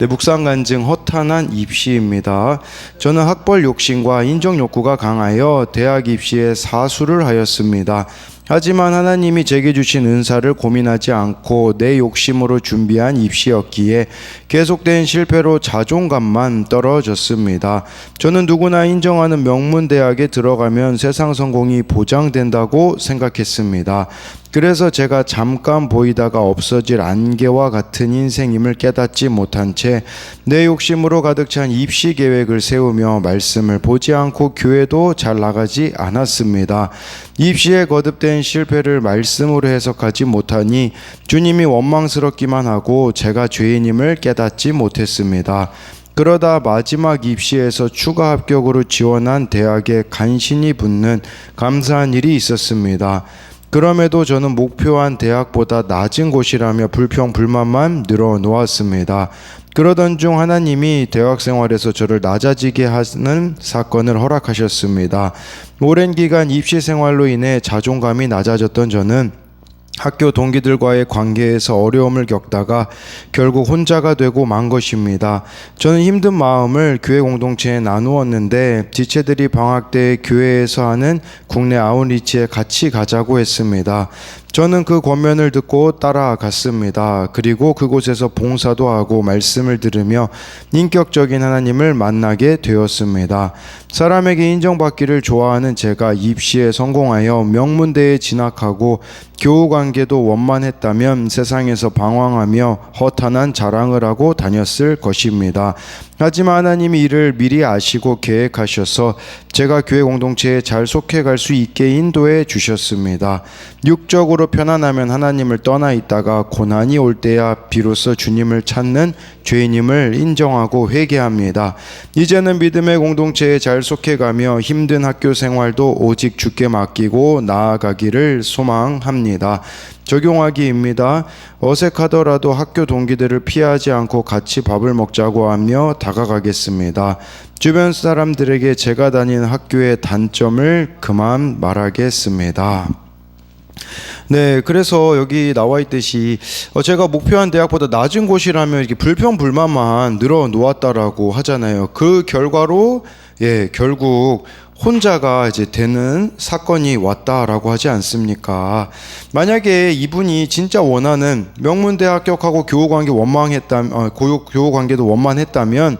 네, 묵상 간증 허탄한 입시입니다. 저는 학벌 욕심과 인정 욕구가 강하여 대학 입시에 사수를 하였습니다. 하지만 하나님이 제게 주신 은사를 고민하지 않고 내 욕심으로 준비한 입시였기에 계속된 실패로 자존감만 떨어졌습니다. 저는 누구나 인정하는 명문 대학에 들어가면 세상 성공이 보장된다고 생각했습니다. 그래서 제가 잠깐 보이다가 없어질 안개와 같은 인생임을 깨닫지 못한 채 내 욕심으로 가득 찬 입시 계획을 세우며 말씀을 보지 않고 교회도 잘 나가지 않았습니다. 입시에 거듭된 실패를 말씀으로 해석하지 못하니 주님이 원망스럽기만 하고 제가 죄인임을 깨닫지 못했습니다. 그러다 마지막 입시에서 추가 합격으로 지원한 대학에 간신히 붙는 감사한 일이 있었습니다. 그럼에도 저는 목표한 대학보다 낮은 곳이라며 불평 불만만 늘어놓았습니다. 그러던 중 하나님이 대학 생활에서 저를 낮아지게 하는 사건을 허락하셨습니다. 오랜 기간 입시 생활로 인해 자존감이 낮아졌던 저는 학교 동기들과의 관계에서 어려움을 겪다가 결국 혼자가 되고 만 것입니다. 저는 힘든 마음을 교회 공동체에 나누었는데 지체들이 방학 때 교회에서 하는 국내 아웃리치에 같이 가자고 했습니다. 저는 그 권면을 듣고 따라갔습니다. 그리고 그곳에서 봉사도 하고 말씀을 들으며 인격적인 하나님을 만나게 되었습니다. 사람에게 인정받기를 좋아하는 제가 입시에 성공하여 명문대에 진학하고 교우 관계도 원만했다면 세상에서 방황하며 허탄한 자랑을 하고 다녔을 것입니다. 하지만 하나님이 이를 미리 아시고 계획하셔서 제가 교회 공동체에 잘 속해 갈 수 있게 인도해 주셨습니다. 육적으로 편안하면 하나님을 떠나 있다가 고난이 올 때야 비로소 주님을 찾는 죄인임을 인정하고 회개합니다. 이제는 믿음의 공동체에 잘 속해 가며 힘든 학교 생활도 오직 주께 맡기고 나아가기를 소망합니다. 적용하기입니다. 어색하더라도 학교 동기들을 피하지 않고 같이 밥을 먹자고 하며 다가가겠습니다. 주변 사람들에게 제가 다니는 학교의 단점을 그만 말하겠습니다. 네, 그래서 여기 나와 있듯이 어, 제가 목표한 대학보다 낮은 곳이라면 이렇게 불평 불만만 늘어 놓았다라고 하잖아요. 그 결과로 예, 결국 혼자가 이제 되는 사건이 왔다라고 하지 않습니까? 만약에 이분이 진짜 원하는 명문대 합격하고 교우 관계 원망했다면 어, 교우, 교우 관계도 원만했다면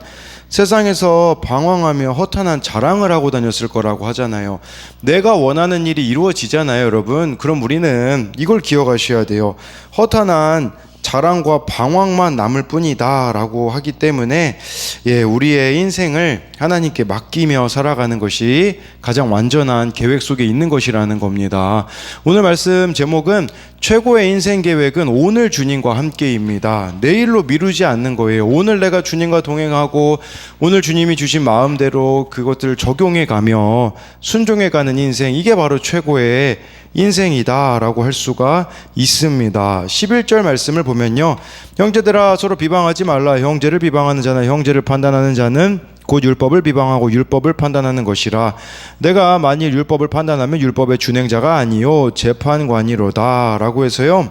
세상에서 방황하며 허탄한 자랑을 하고 다녔을 거라고 하잖아요. 내가 원하는 일이 이루어지잖아요, 여러분. 그럼 우리는 이걸 기억하셔야 돼요. 허탄한 자랑과 방황만 남을 뿐이다라고 하기 때문에 예, 우리의 인생을 하나님께 맡기며 살아가는 것이 가장 완전한 계획 속에 있는 것이라는 겁니다. 오늘 말씀 제목은 최고의 인생 계획은 오늘 주님과 함께입니다. 내일로 미루지 않는 거예요. 오늘 내가 주님과 동행하고 오늘 주님이 주신 마음대로 그것들을 적용해 가며 순종해 가는 인생 이게 바로 최고의 인생이다라고 할 수가 있습니다. 11절 말씀을 보면요. 형제들아 서로 비방하지 말라. 형제를 비방하는 자나 형제를 판단하는 자는 곧 율법을 비방하고 율법을 판단하는 것이라. 내가 만일 율법을 판단하면 율법의 준행자가 아니요 재판관이로다라고 해서요.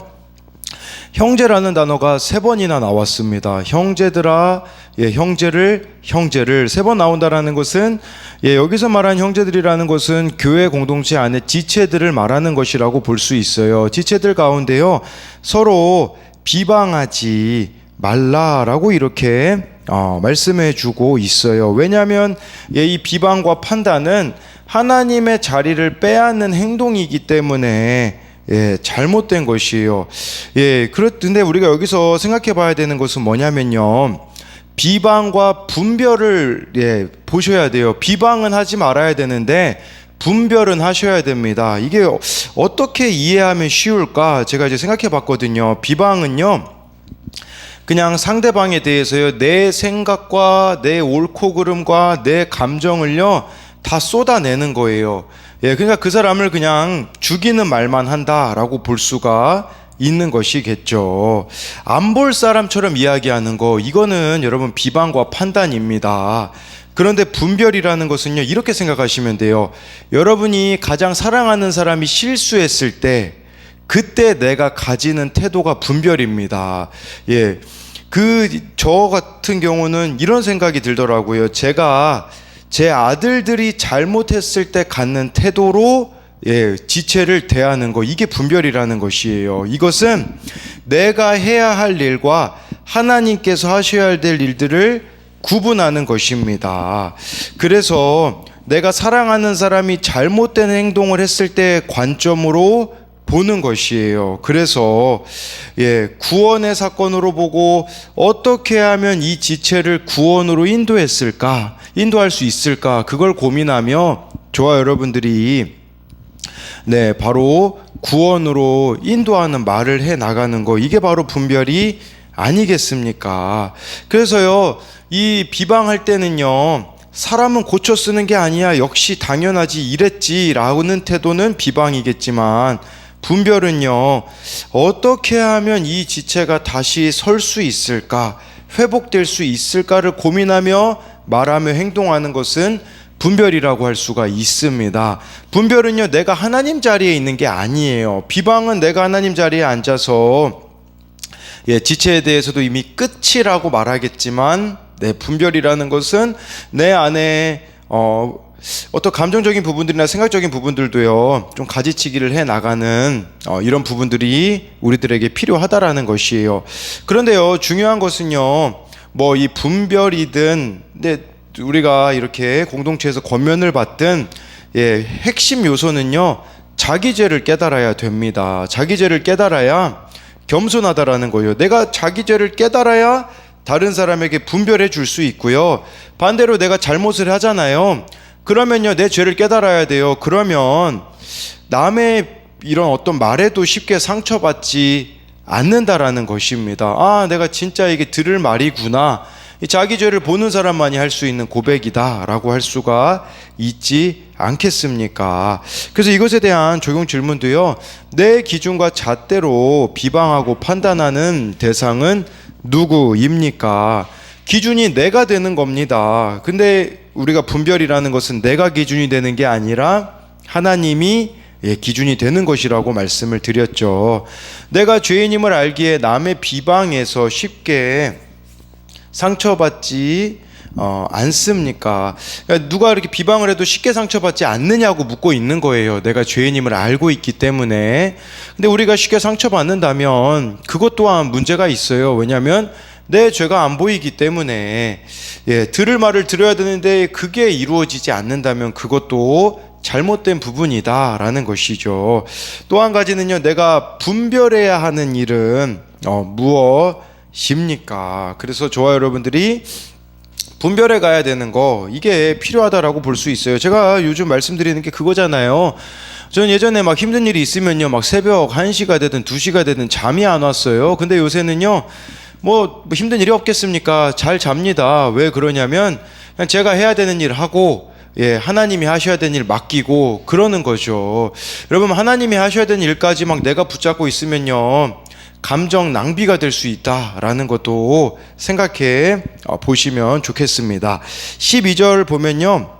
형제라는 단어가 세 번이나 나왔습니다. 형제들아, 예, 형제를, 형제를 세 번 나온다라는 것은 예, 여기서 말한 형제들이라는 것은 교회 공동체 안에 지체들을 말하는 것이라고 볼 수 있어요. 지체들 가운데요, 서로 비방하지 말라라고 이렇게 어, 말씀해 주고 있어요. 왜냐하면 예, 이 비방과 판단은 하나님의 자리를 빼앗는 행동이기 때문에 예, 잘못된 것이에요. 예, 그렇던데 우리가 여기서 생각해 봐야 되는 것은 뭐냐면요. 비방과 분별을 예, 보셔야 돼요. 비방은 하지 말아야 되는데 분별은 하셔야 됩니다. 이게 어떻게 이해하면 쉬울까? 제가 이제 생각해 봤거든요. 비방은요. 그냥 상대방에 대해서요. 내 생각과 내 옳고 그름과 내 감정을요. 다 쏟아내는 거예요. 예, 그러니까 그 사람을 그냥 죽이는 말만 한다라고 볼 수가 있는 것이겠죠. 안 볼 사람처럼 이야기하는 거, 이거는 여러분 비방과 판단입니다. 그런데 분별이라는 것은요, 이렇게 생각하시면 돼요. 여러분이 가장 사랑하는 사람이 실수했을 때, 그때 내가 가지는 태도가 분별입니다. 예. 그 저 같은 경우는 이런 생각이 들더라고요. 제가 제 아들들이 잘못했을 때 갖는 태도로 예, 지체를 대하는 거 이게 분별이라는 것이에요. 이것은 내가 해야 할 일과 하나님께서 하셔야 될 일들을 구분하는 것입니다. 그래서 내가 사랑하는 사람이 잘못된 행동을 했을 때 관점으로 보는 것이에요. 그래서 예, 구원의 사건으로 보고 어떻게 하면 이 지체를 구원으로 인도했을까? 인도할 수 있을까? 그걸 고민하며 저와 여러분들이 네, 바로 구원으로 인도하는 말을 해 나가는 거 이게 바로 분별이 아니겠습니까? 그래서요, 이 비방할 때는요, 사람은 고쳐 쓰는 게 아니야. 역시 당연하지. 이랬지라는 태도는 비방이겠지만, 분별은요, 어떻게 하면 이 지체가 다시 설 수 있을까, 회복될 수 있을까를 고민하며 말하며 행동하는 것은 분별이라고 할 수가 있습니다. 분별은요, 내가 하나님 자리에 있는 게 아니에요. 비방은 내가 하나님 자리에 앉아서 예, 지체에 대해서도 이미 끝이라고 말하겠지만, 네, 분별이라는 것은 내 안에 어, 어떤 감정적인 부분들이나 생각적인 부분들도요, 좀 가지치기를 해 나가는 어, 이런 부분들이 우리들에게 필요하다라는 것이에요. 그런데요, 중요한 것은요, 뭐 이 분별이든, 근데 우리가 이렇게 공동체에서 권면을 받든, 예, 핵심 요소는요, 자기 죄를 깨달아야 됩니다. 자기 죄를 깨달아야 겸손하다라는 거예요. 내가 자기 죄를 깨달아야 다른 사람에게 분별해 줄 수 있고요. 반대로 내가 잘못을 하잖아요. 그러면요, 내 죄를 깨달아야 돼요. 그러면 남의 이런 어떤 말에도 쉽게 상처받지 않는다라는 것입니다. 아, 내가 진짜 이게 들을 말이구나. 이 자기 죄를 보는 사람만이 할 수 있는 고백이다라고 할 수가 있지 않겠습니까? 그래서 이것에 대한 적용 질문도요. 내 기준과 잣대로 비방하고 판단하는 대상은 누구입니까? 기준이 내가 되는 겁니다. 근데 우리가 분별이라는 것은 내가 기준이 되는 게 아니라 하나님이 예, 기준이 되는 것이라고 말씀을 드렸죠. 내가 죄인임을 알기에 남의 비방에서 쉽게 상처받지 어, 않습니까? 그러니까 누가 이렇게 비방을 해도 쉽게 상처받지 않느냐고 묻고 있는 거예요. 내가 죄인임을 알고 있기 때문에. 근데 우리가 쉽게 상처받는다면 그것 또한 문제가 있어요. 왜냐하면 내 죄가 안 보이기 때문에 예, 들을 말을 들어야 되는데 그게 이루어지지 않는다면 그것도 잘못된 부분이다라는 것이죠. 또 한 가지는요, 내가 분별해야 하는 일은 어, 무엇입니까? 그래서 저와 여러분들이 분별해 가야 되는 거 이게 필요하다라고 볼 수 있어요. 제가 요즘 말씀드리는 게 그거잖아요. 전 예전에 막 힘든 일이 있으면요, 막 새벽 1시가 되든 2시가 되든 잠이 안 왔어요. 근데 요새는요, 뭐 힘든 일이 없겠습니까? 잘 잡니다. 왜 그러냐면 그냥 제가 해야 되는 일 하고 예, 하나님이 하셔야 되는 일 맡기고 그러는 거죠. 여러분 하나님이 하셔야 되는 일까지 막 내가 붙잡고 있으면요. 감정 낭비가 될 수 있다라는 것도 생각해 어, 보시면 좋겠습니다. 12절 보면요.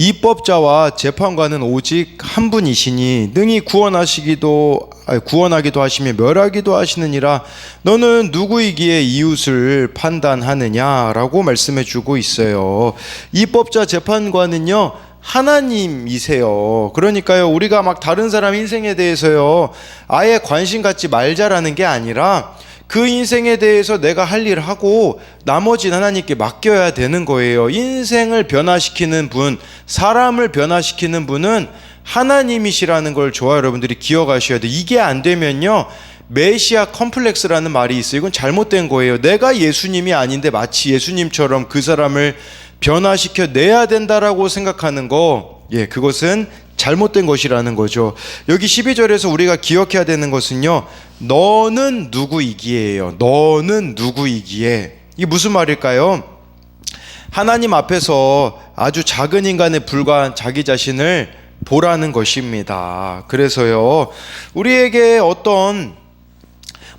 입법자와 재판관은 오직 한 분이시니 능히 구원하시기도 구원하기도 하시며 멸하기도 하시느니라 너는 누구이기에 이웃을 판단하느냐라고 말씀해 주고 있어요. 입법자 재판관은요 하나님이세요. 그러니까요 우리가 막 다른 사람 인생에 대해서요 아예 관심 갖지 말자라는 게 아니라 그 인생에 대해서 내가 할 일을 하고 나머지는 하나님께 맡겨야 되는 거예요. 인생을 변화시키는 분, 사람을 변화시키는 분은 하나님이시라는 걸 저와 여러분들이 기억하셔야 돼요. 이게 안 되면요. 메시아 컴플렉스라는 말이 있어요. 이건 잘못된 거예요. 내가 예수님이 아닌데 마치 예수님처럼 그 사람을 변화시켜 내야 된다라고 생각하는 거, 예, 그것은 잘못된 것이라는 거죠. 여기 12절에서 우리가 기억해야 되는 것은요. 너는 누구이기에요. 너는 누구이기에. 이게 무슨 말일까요? 하나님 앞에서 아주 작은 인간에 불과한 자기 자신을 보라는 것입니다. 그래서요. 우리에게 어떤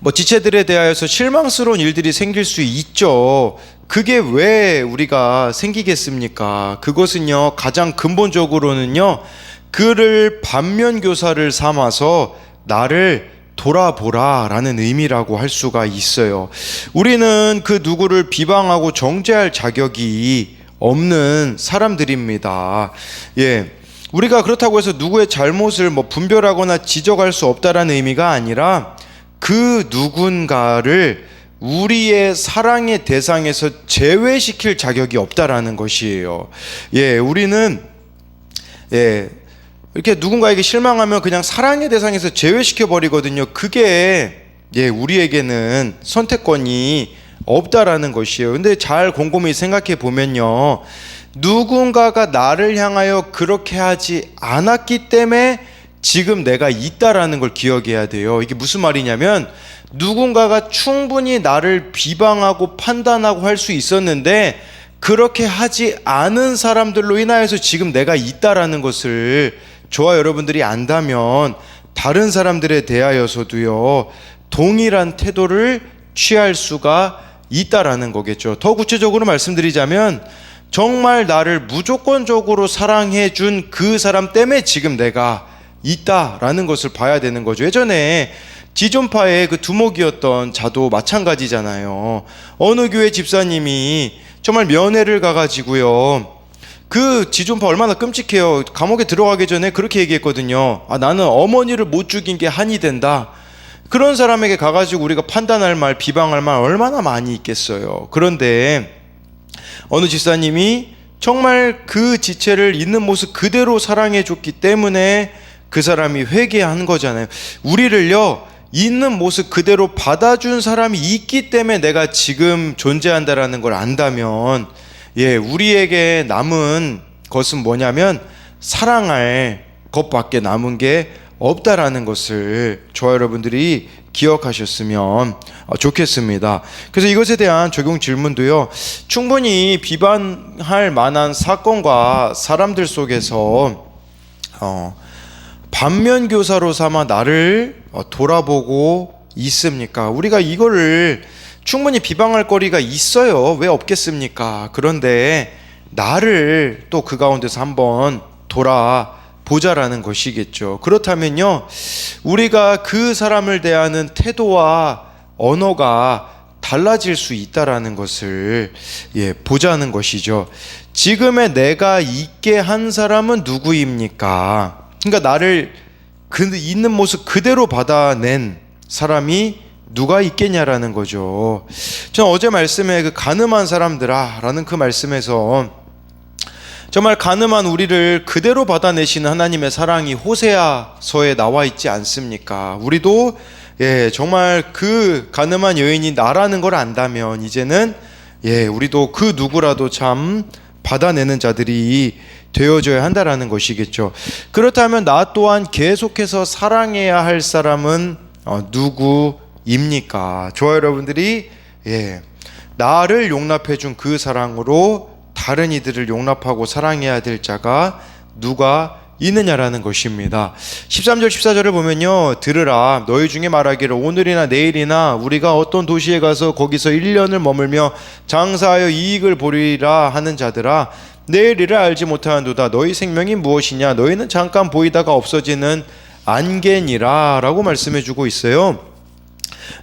뭐 지체들에 대하여서 실망스러운 일들이 생길 수 있죠. 그게 왜 우리가 생기겠습니까? 그것은요, 가장 근본적으로는요, 그를 반면 교사를 삼아서 나를 돌아보라라는 의미라고 할 수가 있어요. 우리는 그 누구를 비방하고 정죄할 자격이 없는 사람들입니다. 예. 우리가 그렇다고 해서 누구의 잘못을 뭐 분별하거나 지적할 수 없다라는 의미가 아니라 그 누군가를 우리의 사랑의 대상에서 제외시킬 자격이 없다라는 것이에요. 예, 우리는 예, 이렇게 누군가에게 실망하면 그냥 사랑의 대상에서 제외시켜 버리거든요. 그게 예, 우리에게는 선택권이 없다라는 것이에요. 근데 잘 곰곰이 생각해 보면요. 누군가가 나를 향하여 그렇게 하지 않았기 때문에 지금 내가 있다라는 걸 기억해야 돼요. 이게 무슨 말이냐면 누군가가 충분히 나를 비방하고 판단하고 할 수 있었는데 그렇게 하지 않은 사람들로 인하여서 지금 내가 있다라는 것을 저와 여러분들이 안다면 다른 사람들에 대하여서도요 동일한 태도를 취할 수가 있다라는 거겠죠. 더 구체적으로 말씀드리자면 정말 나를 무조건적으로 사랑해 준 그 사람 때문에 지금 내가 있다라는 것을 봐야 되는 거죠. 예전에 지존파의 그 두목이었던 자도 마찬가지잖아요. 어느 교회 집사님이 정말 면회를 가가지고요. 그 지존파 얼마나 끔찍해요. 감옥에 들어가기 전에 그렇게 얘기했거든요. 아, 나는 어머니를 못 죽인 게 한이 된다. 그런 사람에게 가가지고 우리가 판단할 말, 비방할 말 얼마나 많이 있겠어요. 그런데 어느 집사님이 정말 그 지체를 있는 모습 그대로 사랑해 줬기 때문에 그 사람이 회개한 거잖아요. 우리를요, 있는 모습 그대로 받아준 사람이 있기 때문에 내가 지금 존재한다라는 걸 안다면, 예, 우리에게 남은 것은 뭐냐면 사랑할 것밖에 남은 게 없다라는 것을 저와 여러분들이 기억하셨으면 어, 좋겠습니다. 그래서 이것에 대한 적용 질문도요, 충분히 비판할 만한 사건과 사람들 속에서 어, 반면 교사로 삼아 나를 어, 돌아보고 있습니까? 우리가 이거를 충분히 비방할 거리가 있어요. 왜 없겠습니까? 그런데 나를 또 그 가운데서 한번 돌아 보자라는 것이겠죠. 그렇다면요, 우리가 그 사람을 대하는 태도와 언어가 달라질 수 있다라는 것을 예, 보자는 것이죠. 지금의 내가 있게 한 사람은 누구입니까? 그러니까 나를 그 있는 모습 그대로 받아낸 사람이 누가 있겠냐라는 거죠. 저는 어제 말씀에 그 가늠한 사람들아라는 그 말씀에서 정말 가늠한 우리를 그대로 받아내시는 하나님의 사랑이 호세아서에 나와 있지 않습니까? 우리도 예, 정말 그 가늠한 여인이 나라는 걸 안다면 이제는 예, 우리도 그 누구라도 참 받아내는 자들이 되어져야 한다라는 것이겠죠. 그렇다면 나 또한 계속해서 사랑해야 할 사람은 어, 누구 입니까? 저와 여러분들이 예, 나를 용납해 준 그 사랑으로 다른 이들을 용납하고 사랑해야 될 자가 누가 있느냐라는 것입니다. 13절 14절을 보면요. 들으라 너희 중에 말하기를 오늘이나 내일이나 우리가 어떤 도시에 가서 거기서 1년을 머물며 장사하여 이익을 보리라 하는 자들아 내일 이를 알지 못하는도다 너희 생명이 무엇이냐 너희는 잠깐 보이다가 없어지는 안개니라라고 말씀해 주고 있어요.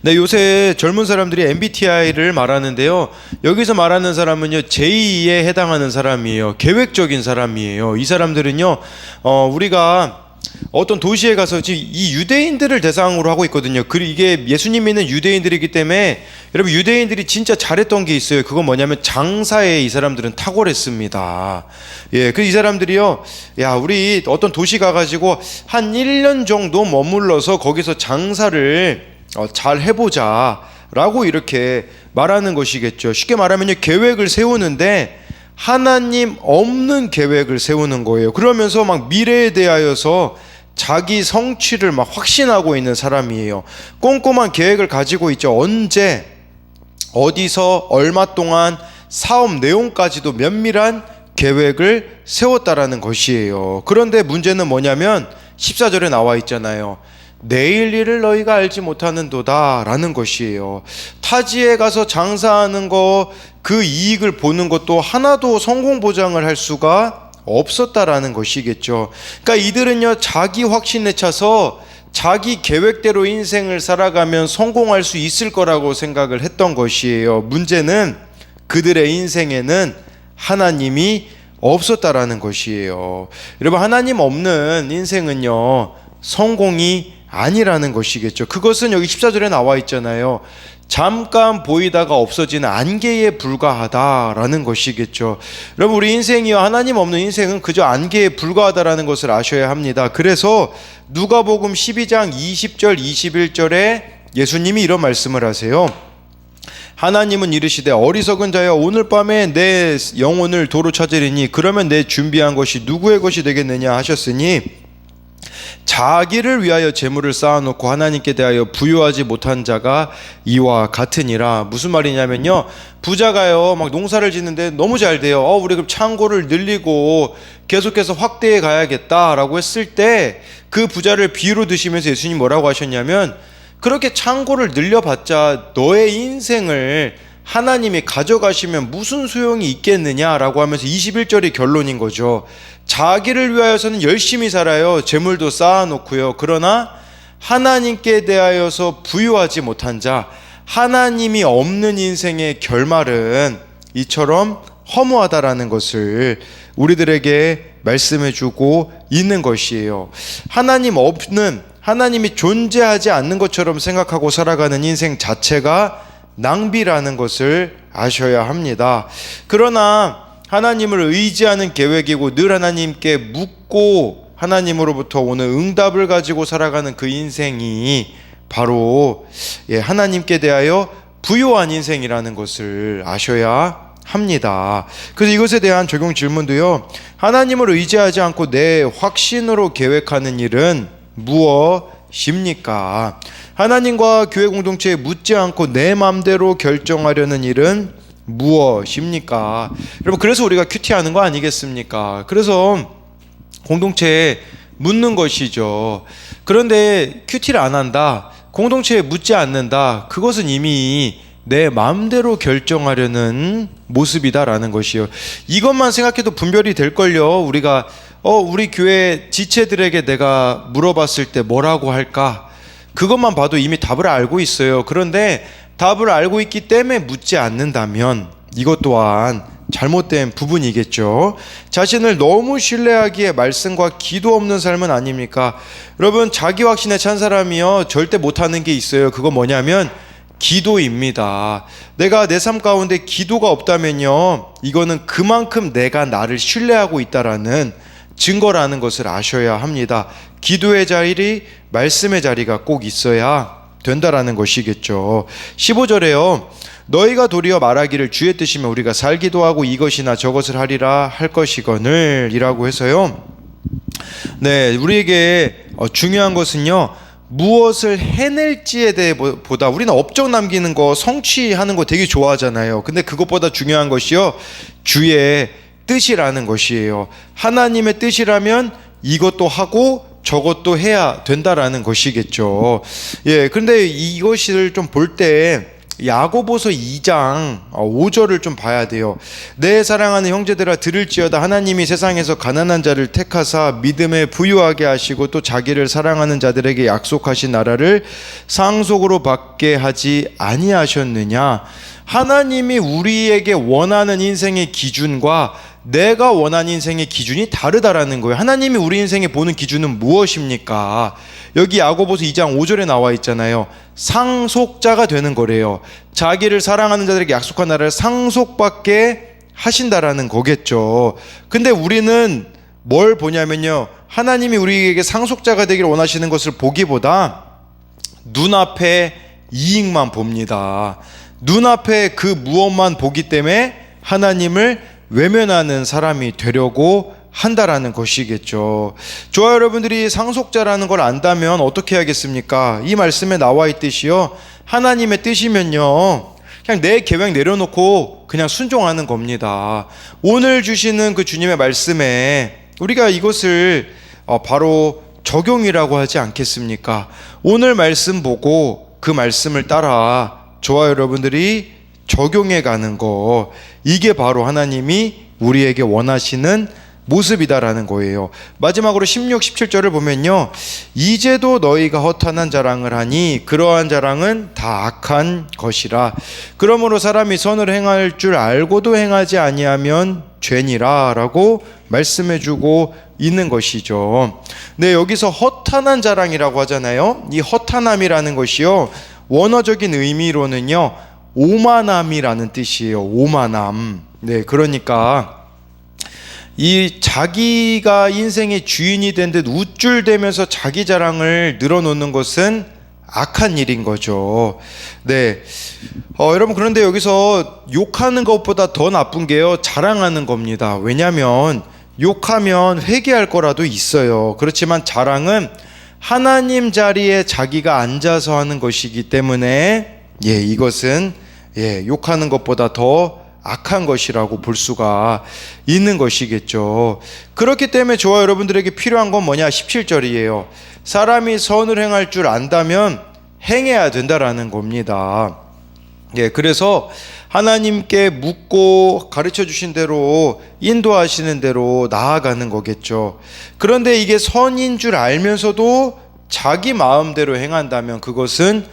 네, 요새 젊은 사람들이 MBTI를 말하는데요. 여기서 말하는 사람은요, 제2에 해당하는 사람이에요. 계획적인 사람이에요. 이 사람들은요, 어, 우리가 어떤 도시에 가서 지금 이 유대인들을 대상으로 하고 있거든요. 그리고 이게 예수님 믿는 유대인들이기 때문에 여러분 유대인들이 진짜 잘했던 게 있어요. 그건 뭐냐면 장사에 이 사람들은 탁월했습니다. 예, 그 이 사람들이요. 야, 우리 어떤 도시 가가지고 한 1년 정도 머물러서 거기서 장사를 어, 잘 해보자 라고 이렇게 말하는 것이겠죠. 쉽게 말하면 계획을 세우는데 하나님 없는 계획을 세우는 거예요. 그러면서 막 미래에 대하여서 자기 성취를 막 확신하고 있는 사람이에요. 꼼꼼한 계획을 가지고 있죠. 언제, 어디서, 얼마 동안 사업 내용까지도 면밀한 계획을 세웠다라는 것이에요. 그런데 문제는 뭐냐면 14절에 나와 있잖아요. 내일 일을 너희가 알지 못하는도다라는 것이에요. 타지에 가서 장사하는 거 그 이익을 보는 것도 하나도 성공 보장을 할 수가 없었다라는 것이겠죠. 그러니까 이들은요 자기 확신에 차서 자기 계획대로 인생을 살아가면 성공할 수 있을 거라고 생각을 했던 것이에요. 문제는 그들의 인생에는 하나님이 없었다라는 것이에요. 여러분 하나님 없는 인생은요. 성공이 아니라는 것이겠죠. 그것은 여기 14절에 나와 있잖아요. 잠깐 보이다가 없어지는 안개에 불과하다라는 것이겠죠. 여러분 우리 인생이요 하나님 없는 인생은 그저 안개에 불과하다라는 것을 아셔야 합니다. 그래서 누가복음 12장 20절 21절에 예수님이 이런 말씀을 하세요. 하나님은 이르시되 어리석은 자여 오늘 밤에 내 영혼을 도로 찾으리니 그러면 내 준비한 것이 누구의 것이 되겠느냐 하셨으니 자기를 위하여 재물을 쌓아놓고 하나님께 대하여 부유하지 못한 자가 이와 같으니라. 무슨 말이냐면요. 부자가요 막 농사를 짓는데 너무 잘 돼요. 어 우리 그럼 창고를 늘리고 계속해서 확대해 가야겠다라고 했을 때 그 부자를 비유로 드시면서 예수님 뭐라고 하셨냐면 그렇게 창고를 늘려봤자 너의 인생을 하나님이 가져가시면 무슨 소용이 있겠느냐라고 하면서 21절이 결론인 거죠. 자기를 위하여서는 열심히 살아요. 재물도 쌓아놓고요. 그러나 하나님께 대하여서 부유하지 못한 자, 하나님이 없는 인생의 결말은 이처럼 허무하다라는 것을 우리들에게 말씀해 주고 있는 것이에요. 하나님 없는, 하나님이 존재하지 않는 것처럼 생각하고 살아가는 인생 자체가 낭비라는 것을 아셔야 합니다. 그러나 하나님을 의지하는 계획이고 늘 하나님께 묻고 하나님으로부터 오는 응답을 가지고 살아가는 그 인생이 바로 예, 하나님께 대하여 부요한 인생이라는 것을 아셔야 합니다. 그래서 이것에 대한 적용 질문도요. 하나님을 의지하지 않고 내 확신으로 계획하는 일은 무엇입니까? 하나님과 교회 공동체에 묻지 않고 내 마음대로 결정하려는 일은 무엇입니까? 여러분 그래서 우리가 큐티하는 거 아니겠습니까? 그래서 공동체에 묻는 것이죠. 그런데 큐티를 안 한다. 공동체에 묻지 않는다. 그것은 이미 내 마음대로 결정하려는 모습이다라는 것이요. 이것만 생각해도 분별이 될 걸요. 우리가 어 우리 교회 지체들에게 내가 물어봤을 때 뭐라고 할까? 그것만 봐도 이미 답을 알고 있어요. 그런데 답을 알고 있기 때문에 묻지 않는다면 이것 또한 잘못된 부분이겠죠. 자신을 너무 신뢰하기에 말씀과 기도 없는 삶은 아닙니까? 여러분 자기 확신에 찬 사람이요 절대 못하는 게 있어요. 그거 뭐냐면 기도입니다. 내가 내 삶 가운데 기도가 없다면요 이거는 그만큼 내가 나를 신뢰하고 있다라는 증거라는 것을 아셔야 합니다. 기도의 자리, 말씀의 자리가 꼭 있어야 된다라는 것이겠죠. 15절에요. 너희가 도리어 말하기를 주의 뜻이면 우리가 살기도 하고 이것이나 저것을 하리라 할 것이거늘 이라고 해서요. 네, 우리에게 어, 중요한 것은요. 무엇을 해낼지에 대해 보다 우리는 업적 남기는 거 성취하는 거 되게 좋아하잖아요. 근데 그것보다 중요한 것이요. 주의 뜻이라는 것이에요. 하나님의 뜻이라면 이것도 하고 저것도 해야 된다라는 것이겠죠. 예, 그런데 이것을 좀 볼 때 야고보서 2장 5절을 좀 봐야 돼요. 내 사랑하는 형제들아 들을지어다 하나님이 세상에서 가난한 자를 택하사 믿음에 부유하게 하시고 또 자기를 사랑하는 자들에게 약속하신 나라를 상속으로 받게 하지 아니하셨느냐? 하나님이 우리에게 원하는 인생의 기준과 내가 원하는 인생의 기준이 다르다라는 거예요. 하나님이 우리 인생에 보는 기준은 무엇입니까? 여기 야고보서 2장 5절에 나와 있잖아요. 상속자가 되는 거래요. 자기를 사랑하는 자들에게 약속한 나라를 상속받게 하신다라는 거겠죠. 근데 우리는 뭘 보냐면요. 하나님이 우리에게 상속자가 되기를 원하시는 것을 보기보다 눈앞에 이익만 봅니다. 눈앞에 그 무엇만 보기 때문에 하나님을 외면하는 사람이 되려고 한다라는 것이겠죠. 좋아 여러분들이 상속자라는 걸 안다면 어떻게 하겠습니까? 이 말씀에 나와 있듯이요. 하나님의 뜻이면요. 그냥 내 계획 내려놓고 그냥 순종하는 겁니다. 오늘 주시는 그 주님의 말씀에 우리가 이것을 어, 바로 적용이라고 하지 않겠습니까? 오늘 말씀 보고 그 말씀을 따라 저와 여러분들이 적용해 가는 거 이게 바로 하나님이 우리에게 원하시는 모습이다라는 거예요. 마지막으로 16, 17절을 보면요. 이제도 너희가 허탄한 자랑을 하니 그러한 자랑은 다 악한 것이라. 그러므로 사람이 선을 행할 줄 알고도 행하지 아니하면 죄니라라고 말씀해 주고 있는 것이죠. 네, 여기서 허탄한 자랑이라고 하잖아요. 이 허탄함이라는 것이요. 원어적인 의미로는요. 오만함이라는 뜻이에요. 오만함. 네, 그러니까 이 자기가 인생의 주인이 된 듯 우쭐대면서 자기 자랑을 늘어놓는 것은 악한 일인 거죠. 네. 어, 여러분, 그런데 여기서 욕하는 것보다 더 나쁜 게요, 자랑하는 겁니다. 왜냐면, 욕하면 회개할 거라도 있어요. 그렇지만 자랑은 하나님 자리에 자기가 앉아서 하는 것이기 때문에, 예, 이것은, 예, 욕하는 것보다 더 악한 것이라고 볼 수가 있는 것이겠죠. 그렇기 때문에 저와 여러분들에게 필요한 건 뭐냐? 17절이에요. 사람이 선을 행할 줄 안다면 행해야 된다라는 겁니다. 예, 그래서 하나님께 묻고 가르쳐 주신 대로 인도하시는 대로 나아가는 거겠죠. 그런데 이게 선인 줄 알면서도 자기 마음대로 행한다면 그것은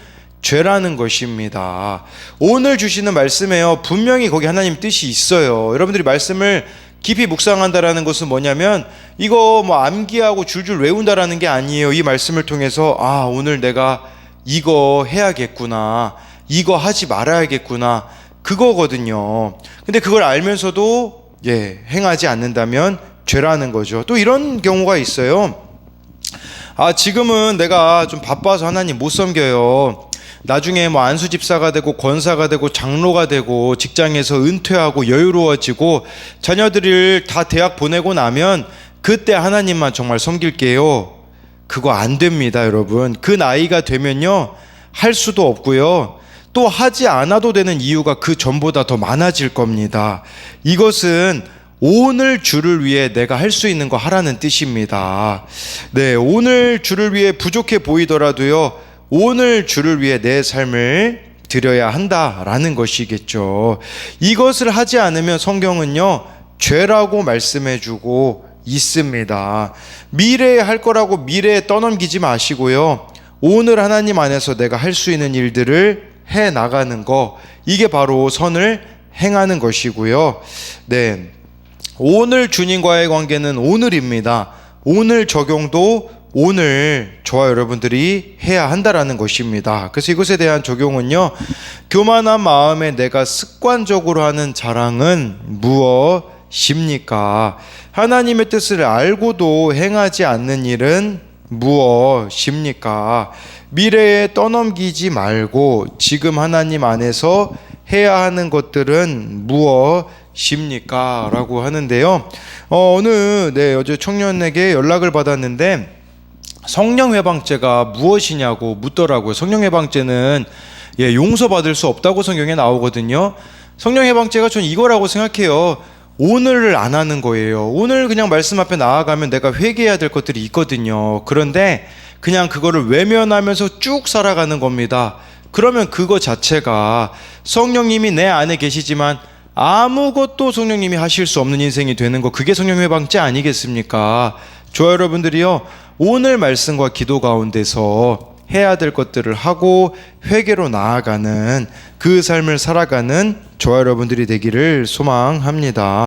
죄라는 것입니다. 오늘 주시는 말씀에요. 분명히 거기 하나님 뜻이 있어요. 여러분들이 말씀을 깊이 묵상한다라는 것은 뭐냐면 이거 뭐 암기하고 줄줄 외운다라는 게 아니에요. 이 말씀을 통해서 아, 오늘 내가 이거 해야겠구나. 이거 하지 말아야겠구나. 그거거든요. 근데 그걸 알면서도 예, 행하지 않는다면 죄라는 거죠. 또 이런 경우가 있어요. 아, 지금은 내가 좀 바빠서 하나님 못 섬겨요. 나중에 뭐 안수 집사가 되고 권사가 되고 장로가 되고 직장에서 은퇴하고 여유로워지고 자녀들을 다 대학 보내고 나면 그때 하나님만 정말 섬길게요. 그거 안 됩니다, 여러분. 그 나이가 되면요. 할 수도 없고요. 또 하지 않아도 되는 이유가 그 전보다 더 많아질 겁니다. 이것은 오늘 주를 위해 내가 할 수 있는 거 하라는 뜻입니다. 네, 오늘 주를 위해 부족해 보이더라도요. 오늘 주를 위해 내 삶을 드려야 한다라는 것이겠죠. 이것을 하지 않으면 성경은요, 죄라고 말씀해 주고 있습니다. 미래에 할 거라고 미래에 떠넘기지 마시고요. 오늘 하나님 안에서 내가 할 수 있는 일들을 해 나가는 거, 이게 바로 선을 행하는 것이고요. 네. 오늘 주님과의 관계는 오늘입니다. 오늘 적용도 오늘 저와 여러분들이 해야 한다라는 것입니다. 그래서 이것에 대한 적용은요. 교만한 마음에 내가 습관적으로 하는 자랑은 무엇입니까? 하나님의 뜻을 알고도 행하지 않는 일은 무엇입니까? 미래에 떠넘기지 말고 지금 하나님 안에서 해야 하는 것들은 무엇입니까? 라고 하는데요. 어, 어느, 네, 어제 청년에게 연락을 받았는데 성령 회방죄가 무엇이냐고 묻더라고요. 성령 회방죄는 예, 용서받을 수 없다고 성경에 나오거든요. 성령 회방죄가 전 이거라고 생각해요. 오늘을 안 하는 거예요. 오늘 그냥 말씀 앞에 나아가면 내가 회개해야 될 것들이 있거든요. 그런데 그냥 그거를 외면하면서 쭉 살아가는 겁니다. 그러면 그거 자체가 성령님이 내 안에 계시지만 아무것도 성령님이 하실 수 없는 인생이 되는 거 그게 성령 회방죄 아니겠습니까? 저 여러분들이요 오늘 말씀과 기도 가운데서 해야 될 것들을 하고 회개로 나아가는 그 삶을 살아가는 저와 여러분들이 되기를 소망합니다.